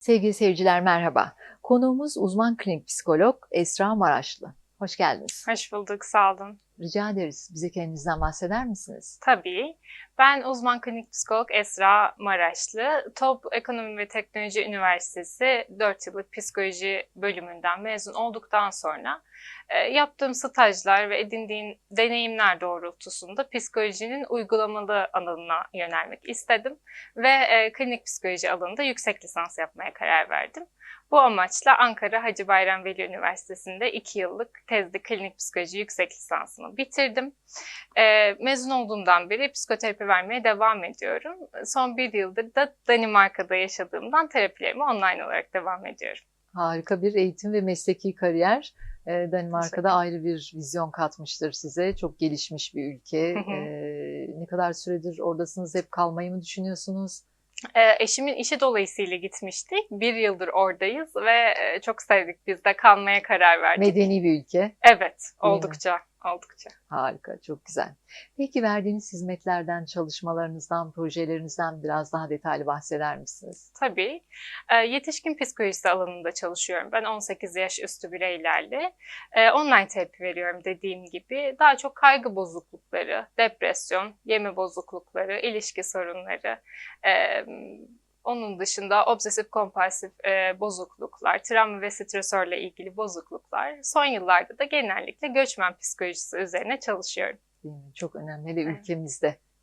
Sevgili seyirciler merhaba. Konuğumuz uzman klinik psikolog Esra Maraşlı. Hoş geldiniz. Hoş bulduk, sağ olun. Rica ederiz. Bize kendinizden bahseder misiniz? Tabii. Ben uzman klinik psikolog Esra Maraşlı. TOP Ekonomi ve Teknoloji Üniversitesi 4 yıllık psikoloji bölümünden mezun olduktan sonra e, yaptığım stajlar ve edindiğim deneyimler doğrultusunda psikolojinin uygulamalı alanına yönelmek istedim ve e, klinik psikoloji alanında yüksek lisans yapmaya karar verdim. Bu amaçla Ankara Hacı Bayram Veli Üniversitesi'nde 2 yıllık tezli klinik psikoloji yüksek lisansımı bitirdim. E, mezun olduğumdan beri psikoterapi vermeye devam ediyorum. Son bir yıldır da Danimarka'da yaşadığımdan terapilerime online olarak devam ediyorum. Harika bir eğitim ve mesleki kariyer. Ee, Danimarka'da ayrı bir vizyon katmıştır size. Çok gelişmiş bir ülke. Hı hı. Ee, ne kadar süredir oradasınız? Hep kalmayı mı düşünüyorsunuz? E, eşimin işi dolayısıyla gitmiştik. Bir yıldır oradayız ve e, çok sevdik biz de kalmaya karar verdik. Medeni bir ülke. Evet, mi? oldukça, oldukça. Harika, çok güzel. Peki verdiğiniz hizmetlerden, çalışmalarınızdan, projelerinizden biraz daha detaylı bahseder misiniz? Tabii. E, yetişkin psikolojisi alanında çalışıyorum. Ben 18 yaş üstü bireylerle e, online terapi veriyorum dediğim gibi. Daha çok kaygı bozuklukları, depresyon, yeme bozuklukları, ilişki sorunları, e, onun dışında obsesif kompulsif e, bozukluklar, travma ve stresörle ilgili bozukluklar. Son yıllarda da genellikle göçmen psikolojisi üzerine çalışıyorum. Değil mi? Çok önemli. Hele Evet.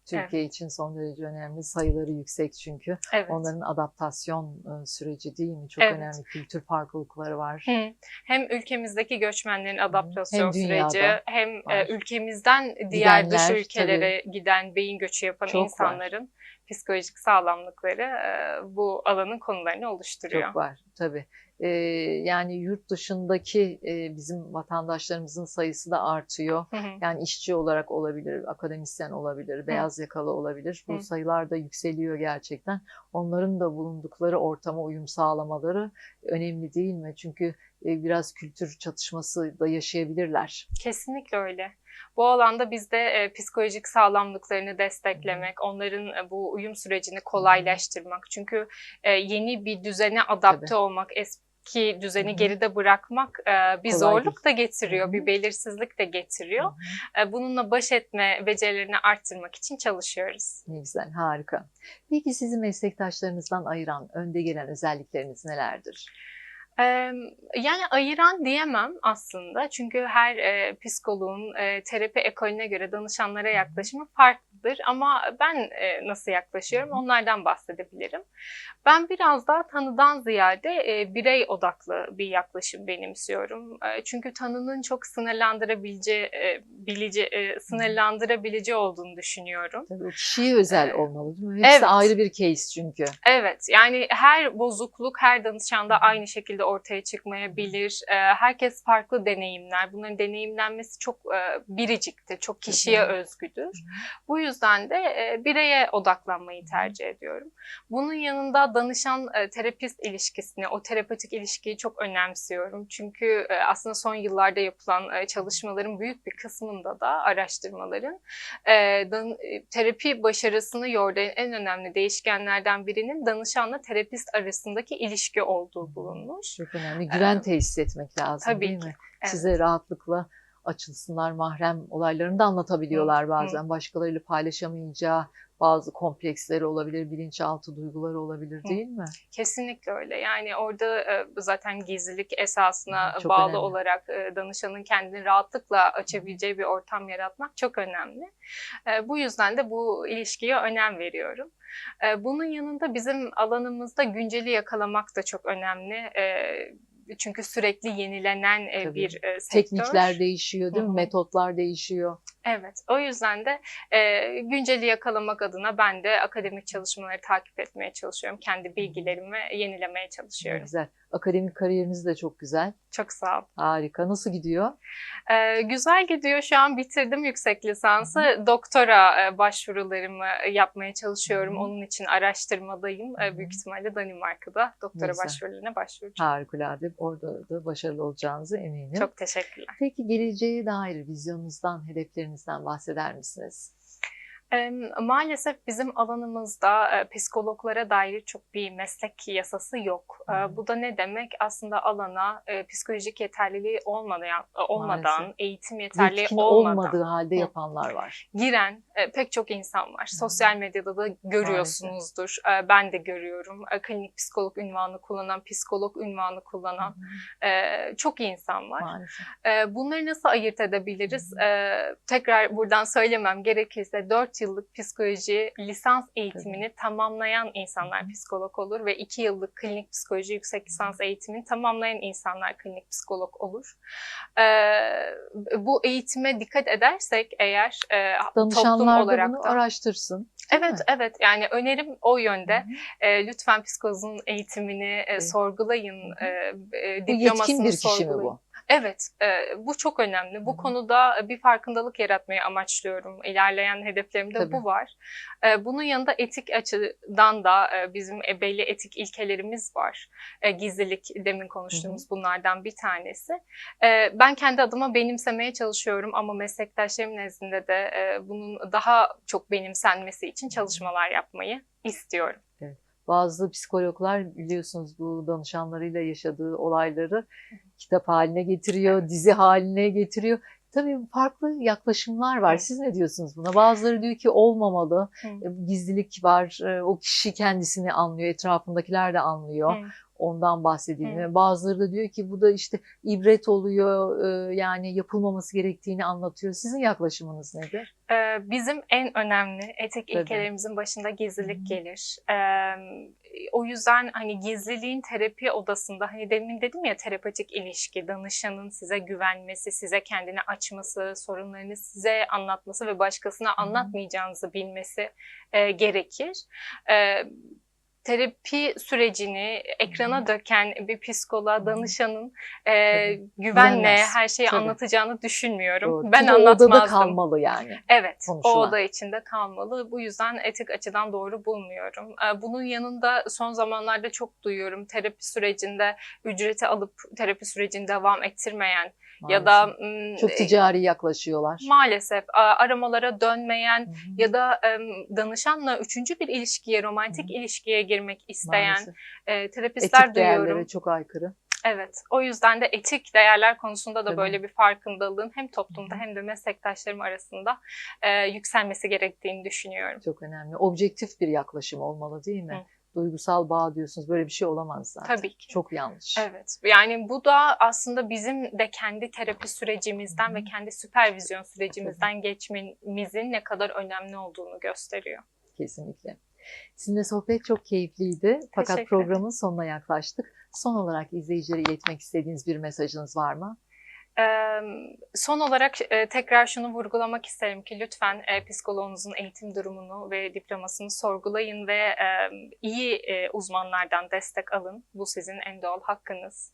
Türkiye için son derece önemli. Sayıları yüksek çünkü. Evet. Onların adaptasyon e, süreci değil mi? Çok Evet. önemli. Kültür farklılıkları var. Hı. Hem ülkemizdeki göçmenlerin adaptasyon Hem süreci hem var. e, ülkemizden diğer dış Gidenler, ülkelere giden beyin göçü yapan Çok var. insanların psikolojik sağlamlıkları e, bu alanın konularını oluşturuyor. Çok var tabii. E, yani yurt dışındaki e, bizim vatandaşlarımızın sayısı da artıyor. Hı hı. Yani işçi olarak olabilir, akademisyen olabilir, beyaz yakalı olabilir. Bu Hı. sayılar da yükseliyor gerçekten. Onların da bulundukları ortama uyum sağlamaları önemli değil mi? Çünkü e, biraz kültür çatışması da yaşayabilirler. Kesinlikle öyle. Bu alanda biz de e, psikolojik sağlamlıklarını desteklemek, onların e, bu uyum sürecini kolaylaştırmak. Çünkü e, yeni bir düzene adapte Tabii. olmak, eski düzeni geride bırakmak e, bir zorluk da getiriyor, bir belirsizlik de getiriyor. E, bununla baş etme becerilerini arttırmak için çalışıyoruz. Ne güzel, harika. Peki sizi meslektaşlarınızdan ayıran, önde gelen özellikleriniz nelerdir? Yani ayıran diyemem aslında çünkü her e, psikoloğun terapi ekolüne göre danışanlara yaklaşımı farklıdır ama ben e, nasıl yaklaşıyorum onlardan bahsedebilirim. Ben biraz daha tanıdan ziyade e, birey odaklı bir yaklaşım benimsiyorum. E, çünkü tanının çok sınırlandırabileceği, e, bilici, e, sınırlandırabileceği olduğunu düşünüyorum. Tabii kişiye özel olmalı değil mi? Hepsi Evet. ayrı bir case çünkü. Evet, yani her bozukluk her danışanda aynı şekilde ortaya çıkmayabilir. Herkes farklı deneyimler. Bunların deneyimlenmesi çok biriciktir, çok kişiye özgüdür. Bu yüzden de e, bireye odaklanmayı tercih ediyorum. Bunun yanında danışan e, terapist ilişkisini, o terapetik ilişkiyi çok önemsiyorum. Çünkü e, aslında son yıllarda yapılan e, çalışmaların büyük bir kısmında da araştırmaların e, dan- terapi başarısını yordayan en önemli değişkenlerden birinin danışanla terapist arasındaki ilişki olduğu bulunmuş. Çok önemli. Güven tesis etmek lazım Tabii değil ki, mi? evet. Size rahatlıkla açılsınlar, mahrem olaylarını da anlatabiliyorlar bazen. Başkalarıyla paylaşamayacağı bazı kompleksleri olabilir, bilinçaltı duyguları olabilir değil mi? Kesinlikle öyle. Yani orada e, zaten gizlilik esasına çok bağlı önemli. olarak e, danışanın kendini rahatlıkla açabileceği bir ortam yaratmak çok önemli. E, Bu yüzden de bu ilişkiye önem veriyorum. Bunun yanında bizim alanımızda günceli yakalamak da çok önemli. Çünkü sürekli yenilenen e, Tabii. bir e, sektör. Teknikler değişiyor değil mi? Hı hı. Metotlar değişiyor. Evet, o yüzden de e, günceli yakalamak adına ben de akademik çalışmaları takip etmeye çalışıyorum. Kendi bilgilerimi yenilemeye çalışıyorum. Güzel. Akademik kariyeriniz de çok güzel. Çok sağ ol. Harika. Nasıl gidiyor? E, güzel gidiyor. Şu an bitirdim yüksek lisansı. Doktora e, başvurularımı yapmaya çalışıyorum. Hı hı. Onun için araştırmadayım. E, Hı büyük ihtimalle Danimarka'da doktora Güzel. başvurularına başvuracağım. Harikulade. Orada da başarılı olacağınızı eminim. Çok teşekkürler. Peki geleceğe dair vizyonunuzdan, hedeflerinizden bahseder misiniz? Maalesef bizim alanımızda e, psikologlara dair çok bir meslek yasası yok. Hı. Bu da ne demek? Aslında alana e, psikolojik yeterliliği olmadan, Maalesef. eğitim yeterliği Yetkin olmadan olmadığı halde yapanlar var. giren pek çok insan var. Sosyal medyada da görüyorsunuzdur. E, ben de görüyorum. Klinik psikolog ünvanı kullanan, psikolog ünvanı kullanan e, çok insan var. Maalesef. Bunları nasıl ayırt edebiliriz? E, tekrar buradan söylemem gerekirse 4 yıllık psikoloji lisans eğitimini tamamlayan insanlar psikolog olur ve 2 yıllık klinik psikoloji yüksek lisans eğitimini tamamlayan insanlar klinik psikolog olur. E, bu eğitime dikkat edersek eğer e, toplum Danışanlar da olarak bunu araştırsın. Evet, mi? evet. Yani önerim o yönde. Hı hı. E, lütfen psikolojinin eğitimini e, Evet. sorgulayın. Hı. E, e, Bu diplomasını yetkin bir kişi mi sorgulayın. bu? Evet, e, bu çok önemli. Bu Hı hı. konuda bir farkındalık yaratmayı amaçlıyorum. İlerleyen hedeflerimde Tabii. bu var. E, bunun yanında etik açıdan da e, bizim e, belli etik ilkelerimiz var. E, gizlilik demin konuştuğumuz bunlardan bir tanesi. E, ben kendi adıma benimsemeye çalışıyorum ama meslektaşlarım nezdinde de e, bunun daha çok benimsenmesi için çalışmalar yapmayı istiyorum. Bazı psikologlar biliyorsunuz bu danışanlarıyla yaşadığı olayları kitap haline getiriyor, dizi haline getiriyor. Tabii farklı yaklaşımlar var. Siz ne diyorsunuz buna? Bazıları diyor ki olmamalı. Hı. E, Gizlilik var. E, O kişi kendisini anlıyor, etrafındakiler de anlıyor. Hı. Ondan bahsedildiğini. Bazıları da diyor ki bu da işte ibret oluyor. e, Yani yapılmaması gerektiğini anlatıyor. Sizin yaklaşımınız nedir? Ee, Bizim en önemli etik Tabii. ilkelerimizin başında gizlilik Hı gelir. O yüzden hani gizliliğin terapi odasında hani demin dedim ya terapetik ilişki, danışanın size güvenmesi, size kendini açması, sorunlarını size anlatması ve başkasına hı. anlatmayacağınızı bilmesi gerekir. Terapi sürecini ekrana döken bir psikoloğa, danışanın e, Tabii. güvenle Güvenmez. her şeyi Tabii. anlatacağını düşünmüyorum. Doğru. Ben Çünkü o odada anlatmazdım. kalmalı yani. Evet, o konuşulan. oda içinde kalmalı. Bu yüzden etik açıdan doğru bulmuyorum. Ee, Bunun yanında son zamanlarda çok duyuyorum terapi sürecinde ücreti alıp terapi sürecini devam ettirmeyen ya da Maalesef. çok ticari yaklaşıyorlar. maalesef aramalara dönmeyen Hı hı. ya da danışanla üçüncü bir ilişkiye, romantik Hı ilişkiye girmek isteyen e, terapistler Etik değerlere duyuyorum. çok aykırı. Evet, o yüzden de etik değerler konusunda da Tabii. böyle bir farkındalığın hem toplumda hem de meslektaşlarım arasında e, yükselmesi gerektiğini düşünüyorum. Çok önemli. Objektif bir yaklaşım olmalı değil mi? Hı. Duygusal bağ diyorsunuz. Böyle bir şey olamaz zaten. Tabii ki. Çok yanlış. Evet. Yani bu da aslında bizim de kendi terapi sürecimizden Hı ve kendi süpervizyon sürecimizden geçmemizin ne kadar önemli olduğunu gösteriyor. Kesinlikle. Sizinle sohbet çok keyifliydi. Fakat Teşekkür programın sonuna yaklaştık. Son olarak izleyicilere iletmek istediğiniz bir mesajınız var mı? Son olarak tekrar şunu vurgulamak isterim ki lütfen psikoloğunuzun eğitim durumunu ve diplomasını sorgulayın ve iyi uzmanlardan destek alın. Bu sizin en doğal hakkınız.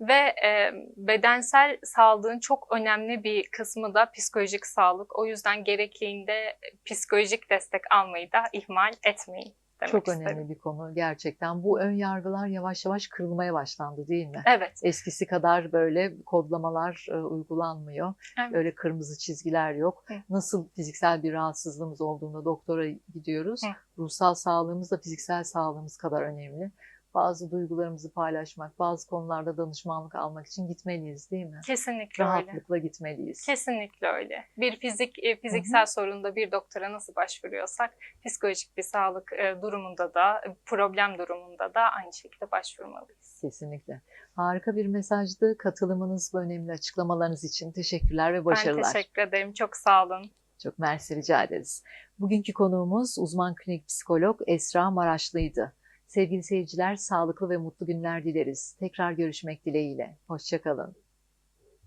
Ve e, bedensel sağlığın çok önemli bir kısmı da psikolojik sağlık. O yüzden gerektiğinde psikolojik destek almayı da ihmal etmeyin demek çok isterim. önemli bir konu gerçekten. Bu ön yargılar yavaş yavaş kırılmaya başlandı değil mi? Evet. Eskisi kadar böyle kodlamalar e, uygulanmıyor. Evet. Öyle kırmızı çizgiler yok. Hı. Nasıl fiziksel bir rahatsızlığımız olduğunda doktora gidiyoruz. Hı. Ruhsal sağlığımız da fiziksel sağlığımız kadar önemli. Bazı duygularımızı paylaşmak, bazı konularda danışmanlık almak için gitmeliyiz değil mi? Kesinlikle öyle. Rahatlıkla gitmeliyiz. Kesinlikle öyle. Bir fizik e, fiziksel sorunda bir doktora nasıl başvuruyorsak psikolojik bir sağlık e, durumunda da e, problem durumunda da aynı şekilde başvurmalıyız. Kesinlikle. Harika bir mesajdı. Katılımınız ve önemli açıklamalarınız için teşekkürler ve başarılar. Ben teşekkür ederim. Çok sağ olun. Çok mersi rica ederiz. Bugünkü konuğumuz uzman klinik psikolog Esra Maraşlı'ydı. Sevgili seyirciler, sağlıklı ve mutlu günler dileriz. Tekrar görüşmek dileğiyle. Hoşçakalın.